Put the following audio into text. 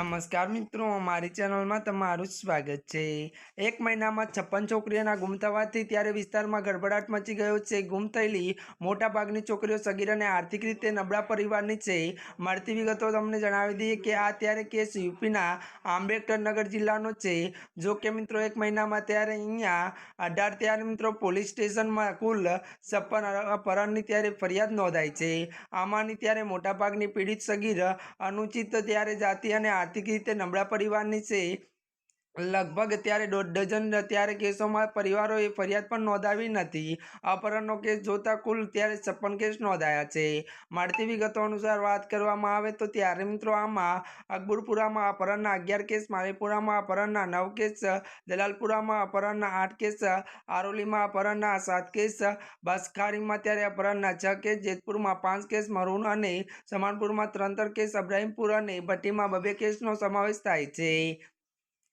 નમસ્કાર મિત્રો, મારી ચેનલમાં તમારું સ્વાગત છે. એક મહિનામાં છપ્પન છોકરીઓના ગુમ થવાથી ત્યારે વિસ્તારમાં ગડબડાટ મચી ગયો છે. ગુમ થયેલી મોટાભાગની છોકરીઓ સગીર અને આર્થિક રીતે નબળા પરિવારની છે. મળતી વિગતો તમને જણાવી દઈએ કે આ ત્યારે કેસ યુપીના આંબેડકરનગર જિલ્લાનો છે. જો કે મિત્રો, એક મહિનામાં ત્યારે અહીંયા અઢાર ત્યારે મિત્રો પોલીસ સ્ટેશનમાં કુલ છપ્પન અપહરણની ત્યારે ફરિયાદ નોંધાઈ છે. આમાંની ત્યારે મોટાભાગની પીડિત સગીર અનુચિત ત્યારે જાતિ અને આર્થિક રીતે નબળા પરિવારની છે લગભગ અત્યારે દોઢ ડઝન ત્યારે કેસોમાં પરિવારોએ ફરિયાદ પણ નોંધાવી નથી. અપહરણનો કેસ જોતા કુલ ત્યારે છપ્પન કેસ નોંધાયા છે. મળતી વિગતો અનુસાર વાત કરવામાં આવે તો ત્યારે મિત્રો આમાં અકબરપુરામાં અપહરણના અગિયાર કેસ મારેપુરામાં અપહરણના નવ કેસ, દલાલપુરામાં અપહરણના આઠ કેસ, આરોલીમાં અપહરણના સાત કેસ, બસખારીમાં ત્યારે અપહરણના છ કેસ, જેતપુરમાં પાંચ કેસ મરૂન અને સમાનપુરમાં ત્રણ ત્રણ કેસ, અબ્રાહીમપુર અને ભટ્ટીમાં બબે કેસનો સમાવેશ થાય છે.